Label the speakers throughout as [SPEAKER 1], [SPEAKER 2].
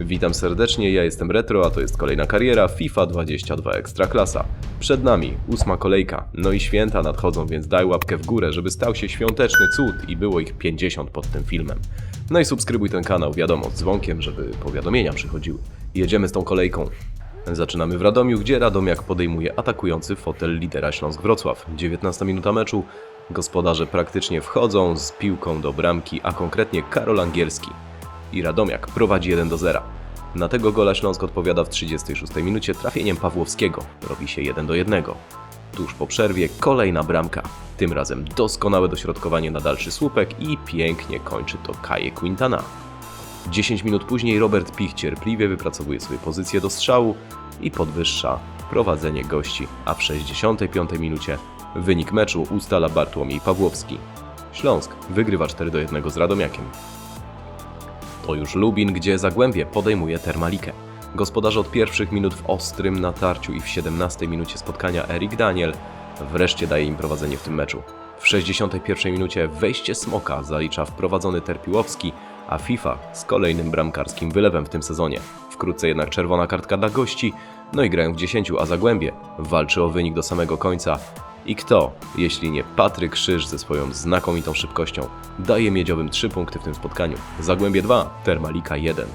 [SPEAKER 1] Witam serdecznie, ja jestem Retro, a to jest kolejna kariera FIFA 22 Ekstraklasa. Przed nami ósma kolejka, no i święta nadchodzą, więc daj łapkę w górę, żeby stał się świąteczny cud i było ich 50 pod tym filmem. No i subskrybuj ten kanał, wiadomo, z dzwonkiem, żeby powiadomienia przychodziły. Jedziemy z tą kolejką. Zaczynamy w Radomiu, gdzie Radomiak podejmuje atakujący fotel lidera Śląsk Wrocław. 19 minuta meczu. Gospodarze praktycznie wchodzą z piłką do bramki, a konkretnie Karol Angielski. I Radomiak prowadzi 1 do 0. Na tego gola Śląsk odpowiada w 36 minucie trafieniem Pawłowskiego. Robi się 1 do 1. Tuż po przerwie kolejna bramka. Tym razem doskonałe dośrodkowanie na dalszy słupek i pięknie kończy to Kaje Quintana. 10 minut później Robert Pich cierpliwie wypracowuje sobie pozycję do strzału i podwyższa prowadzenie gości, a w 65 minucie wynik meczu ustala Bartłomiej Pawłowski. Śląsk wygrywa 4 do 1 z Radomiakiem. To już Lubin, gdzie Zagłębie podejmuje Termalikę. Gospodarze od pierwszych minut w ostrym natarciu i w 17 minucie spotkania Erik Daniel wreszcie daje im prowadzenie w tym meczu. W 61 minucie wejście Smoka zalicza wprowadzony Terpiłowski, a FIFA z kolejnym bramkarskim wylewem w tym sezonie. Wkrótce jednak czerwona kartka dla gości, no i grają w 10, a Zagłębie walczy o wynik do samego końca. I kto, jeśli nie Patryk Krzyż ze swoją znakomitą szybkością, daje miedziowym 3 punkty w tym spotkaniu. Zagłębie 2, Termalika 1.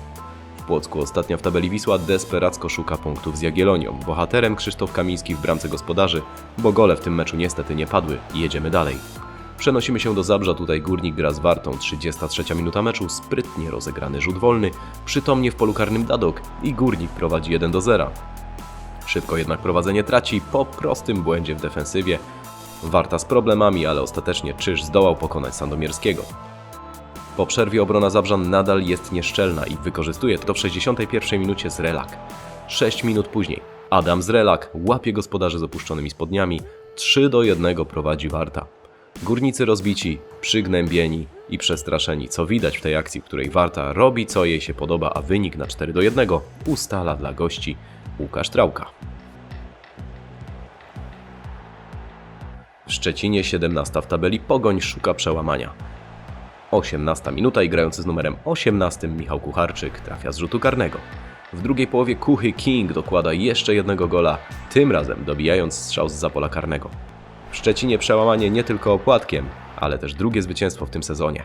[SPEAKER 1] W Płocku ostatnia w tabeli Wisła desperacko szuka punktów z Jagiellonią. Bohaterem Krzysztof Kamiński w bramce gospodarzy, bo gole w tym meczu niestety nie padły i jedziemy dalej. Przenosimy się do Zabrza, tutaj Górnik gra z Wartą, 33 minuta meczu, sprytnie rozegrany rzut wolny, przytomnie w polu karnym Dadok i Górnik prowadzi 1 do 0. Szybko jednak prowadzenie traci po prostym błędzie w defensywie. Warta z problemami, ale ostatecznie Czyż zdołał pokonać Sandomierskiego. Po przerwie obrona Zabrzan nadal jest nieszczelna i wykorzystuje to w 61 minucie z Relak. 6 minut później Adam z Relak łapie gospodarzy z opuszczonymi spodniami, 3 do 1 prowadzi Warta. Górnicy rozbici, przygnębieni i przestraszeni, co widać w tej akcji, w której Warta robi co jej się podoba, a wynik na 4 do 1 ustala dla gości Łukasz Trałka. W Szczecinie 17 w tabeli Pogoń szuka przełamania. 18 minuta i grający z numerem 18 Michał Kucharczyk trafia z rzutu karnego. W drugiej połowie Kuchy King dokłada jeszcze jednego gola, tym razem dobijając strzał z zapola karnego. W Szczecinie przełamanie nie tylko opłatkiem, ale też drugie zwycięstwo w tym sezonie.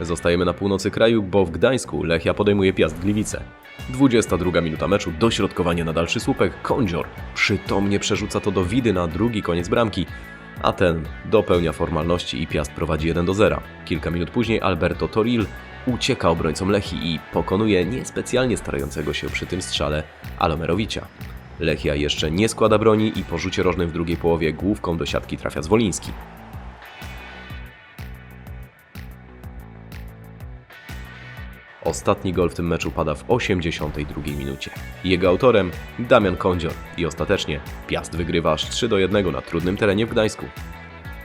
[SPEAKER 1] Zostajemy na północy kraju, bo w Gdańsku Lechia podejmuje Piast Gliwice. 22 minuta meczu, dośrodkowanie na dalszy słupek, Kądzior przytomnie przerzuca to do Widy na drugi koniec bramki, a ten dopełnia formalności i Piast prowadzi 1 do 0. Kilka minut później Alberto Toril ucieka obrońcom Lechii i pokonuje niespecjalnie starającego się przy tym strzale Alomerowicza. Lechia jeszcze nie składa broni i po rzucie rożnym w drugiej połowie główką do siatki trafia Zwoliński. Ostatni gol w tym meczu pada w 82 minucie. Jego autorem Damian Kądzior i ostatecznie Piast wygrywa aż 3 do 1 na trudnym terenie w Gdańsku.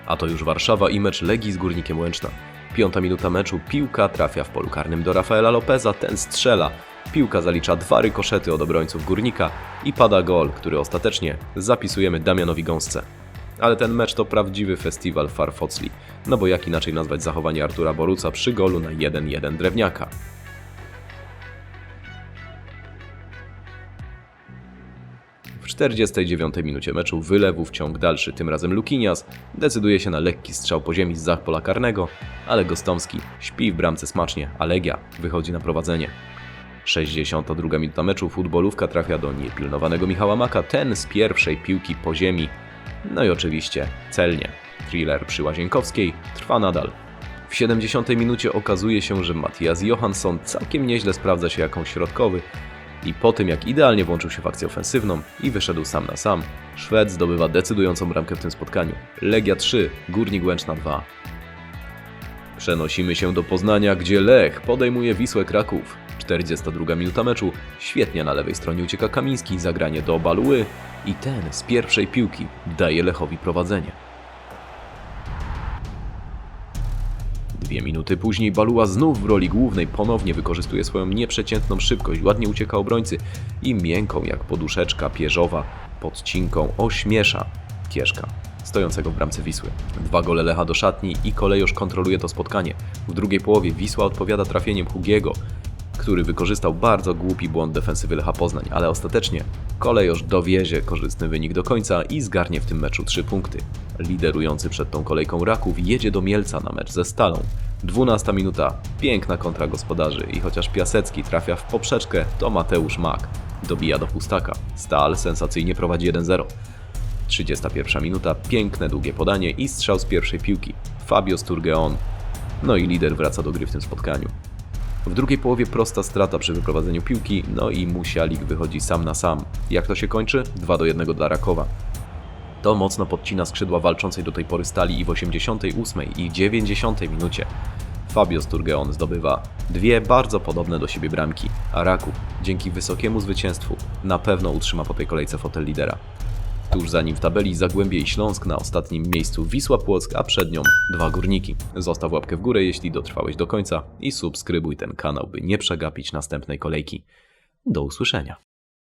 [SPEAKER 1] A to już Warszawa i mecz Legii z Górnikiem Łęczna. Piąta minuta meczu, piłka trafia w polu karnym do Rafaela Lopeza, ten strzela. Piłka zalicza dwa rykoszety od obrońców Górnika i pada gol, który ostatecznie zapisujemy Damianowi Gąsce. Ale ten mecz to prawdziwy festiwal farfocli, no bo jak inaczej nazwać zachowanie Artura Boruca przy golu na 1-1 Drewniaka. W 49 minucie meczu wylewu w ciąg dalszy, tym razem Lukinias decyduje się na lekki strzał po ziemi z zach pola karnego, ale Gostomski śpi w bramce smacznie, a Legia wychodzi na prowadzenie. 62 minuta meczu, futbolówka trafia do niepilnowanego Michała Maka, ten z pierwszej piłki po ziemi. No i oczywiście celnie. Thriller przy Łazienkowskiej trwa nadal. W 70 minucie okazuje się, że Matthias Johansson całkiem nieźle sprawdza się jako środkowy i po tym jak idealnie włączył się w akcję ofensywną i wyszedł sam na sam, Szwed zdobywa decydującą bramkę w tym spotkaniu. Legia 3, Górnik Łęczna 2. Przenosimy się do Poznania, gdzie Lech podejmuje Wisłę Kraków. 42 minuta meczu, świetnie na lewej stronie ucieka Kamiński, zagranie do Baluły i ten z pierwszej piłki daje Lechowi prowadzenie. Dwie minuty później Baluła znów w roli głównej ponownie wykorzystuje swoją nieprzeciętną szybkość, ładnie ucieka obrońcy i miękką jak poduszeczka pierzowa podcinką ośmiesza Kieszka, stojącego w bramce Wisły. Dwa gole Lecha do szatni i kolejosz kontroluje to spotkanie. W drugiej połowie Wisła odpowiada trafieniem Hugiego, który wykorzystał bardzo głupi błąd defensywy Lecha Poznań, ale ostatecznie Kolejosz dowiezie korzystny wynik do końca i zgarnie w tym meczu 3 punkty. Liderujący przed tą kolejką Raków jedzie do Mielca na mecz ze Stalą. 12 minuta, piękna kontra gospodarzy i chociaż Piasecki trafia w poprzeczkę, to Mateusz Mak dobija do pustaka. Stal sensacyjnie prowadzi 1-0. 31 minuta, piękne długie podanie i strzał z pierwszej piłki. Fabio Sturgeon. No i lider wraca do gry w tym spotkaniu. W drugiej połowie prosta strata przy wyprowadzeniu piłki, no i Musialik wychodzi sam na sam. Jak to się kończy? 2 do 1 dla Rakowa. To mocno podcina skrzydła walczącej do tej pory stali i w 88 i 90 minucie. Fabio Sturgeon zdobywa dwie bardzo podobne do siebie bramki, a Raków dzięki wysokiemu zwycięstwu na pewno utrzyma po tej kolejce fotel lidera. Tuż za nim w tabeli Zagłębie i Śląsk na ostatnim miejscu Wisła Płock, a przed nią dwa górniki. Zostaw łapkę w górę, jeśli dotrwałeś do końca i subskrybuj ten kanał, by nie przegapić następnej kolejki. Do usłyszenia.